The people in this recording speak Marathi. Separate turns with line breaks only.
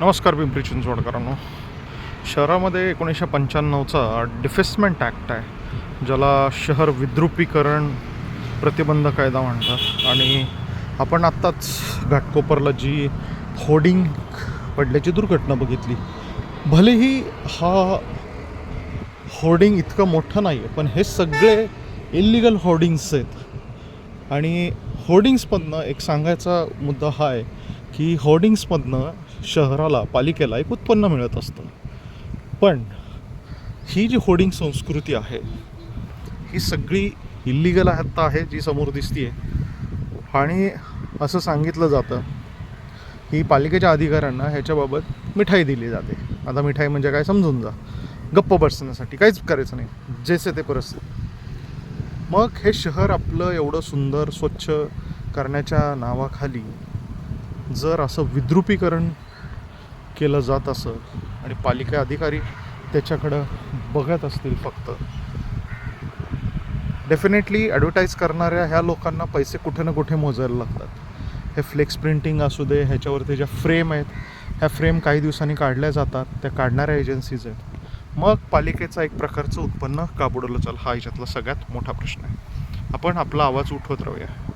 नमस्कार पिंपरी चिंचवडकरांनो. शहरामध्ये एकोणीसशे पंच्याण्णवचा डिफेसमेंट ॲक्ट आहे ज्याला शहर विद्रुपीकरण प्रतिबंध कायदा म्हणतात. आणि आपण आत्ताच घाटकोपरला जी होर्डिंग पडल्याची दुर्घटना बघितली भलेही हा होर्डिंग इतकं मोठं नाही आहे पण हे सगळे इलिगल होर्डिंग्स आहेत. आणि होर्डिंग्समधनं एक सांगायचा मुद्दा हा आहे की होर्डिंग्समधनं शहराला पालिकेला एक उत्पन्न मिळत असतं. पण ही जी होर्डिंग संस्कृती आहे ही सगळी इल्लिगल आत्ता आहे जी समोर दिसते आणि असं सांगितलं जातं की पालिकेच्या अधिकाऱ्यांना ह्याच्याबाबत मिठाई दिली जाते. आता मिठाई म्हणजे काय समजून जा. गप्प बसण्यासाठी काहीच करायचं नाही. जैसे ते परिस्थिती मग हे शहर आपलं एवढं सुंदर स्वच्छ करण्याच्या नावाखाली जर असं विद्रुपीकरण केलं जात असं. आणि पालिका अधिकारी त्याच्याकडं बघत असतील फक्त. डेफिनेटली ॲडव्हर्टाईज करणाऱ्या ह्या लोकांना पैसे कुठे ना कुठे मोजायला लागतात. हे फ्लेक्स प्रिंटिंग असू दे ह्याच्यावरती ज्या फ्रेम आहेत ह्या फ्रेम काही दिवसांनी काढल्या जातात त्या काढणाऱ्या एजन्सीज आहेत. मग पालिकेचा एक प्रकारचं उत्पन्न का बुडवलं चाल हा ह्याच्यातला सगळ्यात मोठा प्रश्न आहे. आपण आपला आवाज उठवत राहूया.